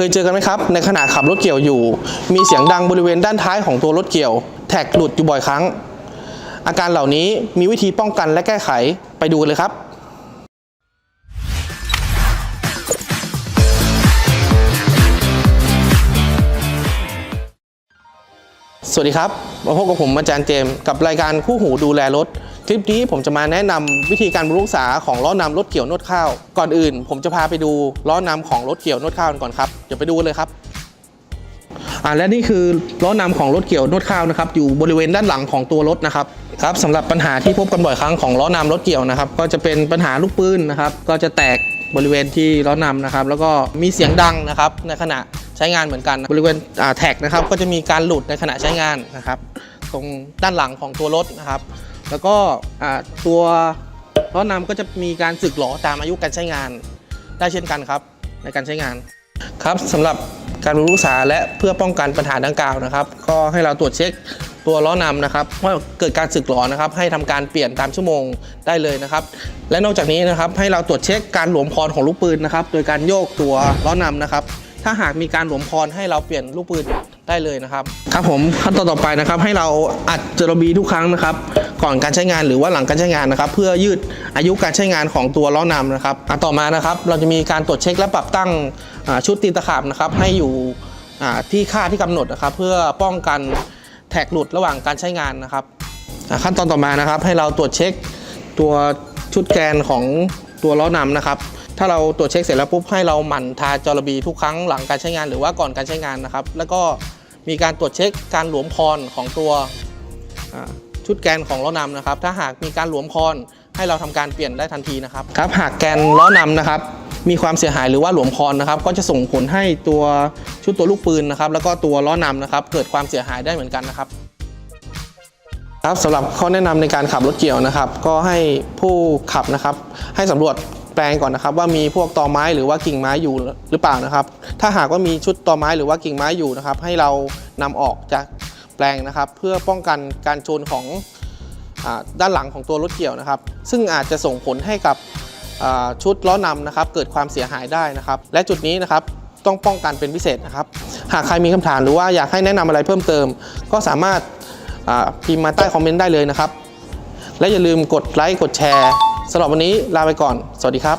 เคยเจอกันไหมครับ ในขณะขับรถเกี่ยวอยู่ มีเสียงดังบริเวณด้านท้ายของตัวรถเกี่ยว แท็กหลุดอยู่บ่อยครั้ง อาการเหล่านี้มีวิธีป้องกันและแก้ไขไปดูกันเลยครับสวัสดีครับ มาพบกับผมอาจารย์เจมส์กับรายการคู่หูดูแลรถ คลิปนี้ผมจะมาแนะนำวิธีการบำรุงรักษาของล้อนำรถเกี่ยวนวดข้าว ก่อนอื่น ผมจะพาไปดูล้อนำของรถเกี่ยวนวดข้าวกันก่อนครับเดี๋ยวไปดูกันเลยครับอ่าและนี่คือล้อนำของรถเกี่ยวนวดข้าวนะครับอยู่บริเวณด้านหลังของตัวรถนะครับครับสำหรับปัญหาที่พบกันบ่อยครั้งของล้อนำรถเกี่ยวนะครับ ก็จะเป็นปัญหาลูกปืนนะครับ ก็จะแตกบริเวณที่ล้อนำนะครับ แล้วก็มีเสียงดังนะครับในขณะใช้งานเหมือนกัน บริเวณแท็กนะครับ ก็จะมีการหลุดในขณะใช้งานนะครับ ตรงด้านหลังของตัวรถนะครับ แล้วก็ตัวล้อนำก็จะมีการสึกหรอตามอายุการใช้งาน ได้เช่นกันครับในการใช้งานครับสำหรับการบำรุงรักษาและเพื่อป้องกันปัญหาดังกล่าวนะครับ ก็ให้เราตรวจเช็คตัวล้อนำนะครับว่าเกิดการสึกหรอนะครับ ให้ทำการเปลี่ยนตามชั่วโมงได้เลยนะครับ และนอกจากนี้นะครับให้เราตรวจเช็คการหลวมพรของลูกปืนนะครับ โดยการโยกตัวล้อนำนะครับ ถ้าหากมีการหลวมพรให้เราเปลี่ยนลูกปืนได้เลยนะครับ ครับผมขั้นตอนต่อไปนะครับ ให้เราอัดเจอร์บีทุกครั้งนะครับ ก่อนการใช้งานหรือว่าหลังการใช้งานนะครับ เพื่อยืดอายุการใช้งานของตัวล้อนำนะครับต่อมานะครับ เราจะมีการตรวจเช็คและปรับตั้งชุดตีนตะขาบนะครับ ให้อยู่ที่ค่าที่กำหนดนะครับ เพื่อป้องกันแท็กหลุดระหว่างการใช้งานนะครับ ขั้นตอนต่อมานะครับ ให้เราตรวจเช็คตัวชุดแกนของตัวล้อนำนะครับถ้าเราตรวจเช็คเสร็จแล้วปุ๊บให้เราหมั่นทาจอระบีทุกครั้งหลังการใช้งานหรือว่าก่อนการใช้งานนะครับ แล้วก็มีการตรวจเช็คการหลวมคอนของตัว ชุดแกนของล้อนำนะครับ ถ้าหากมีการหลวมคอนให้เราทำการเปลี่ยนได้ทันทีนะครับครับหากแกนล้อนำนะครับมีความเสียหายหรือว่าหลวมคอนนะครับก็จะส่งผลให้ตัวชุดตัวลูกปืนนะครับแล้วก็ตัวล้อนำนะครับเกิดความเสียหายได้เหมือนกันนะครับครับสำหรับข้อแนะนำในการขับรถเกี่ยวนะครับ ก็ให้ผู้ขับนะครับ ให้สำรวจแปลงก่อนนะครับ ว่ามีพวกตอไม้หรือว่ากิ่งไม้อยู่หรือเปล่านะครับ ถ้าหากว่ามีชุดตอไม้หรือว่ากิ่งไม้อยู่นะครับ ให้เรานำออกจาก แปลงนะครับ เพื่อป้องกันการชนของอด้านหลังของตัวรถเกี่ยวนะครับ ซึ่งอาจจะส่งผลให้กับชุดล้อนำนะครับ เกิดความเสียหายได้นะครับ และจุดนี้นะครับต้องป้องกันเป็นพิเศษนะครับ หากใครมีคำถามหรือว่าอยากให้แนะนำอะไรเพิ่มเติม ก็สามารถพิมพ์มาใต้คอมเมนต์ได้เลยนะครับ และอย่าลืมกดไลค์กดแชร์สำหรับวันนี้ลาไปก่อน สวัสดีครับ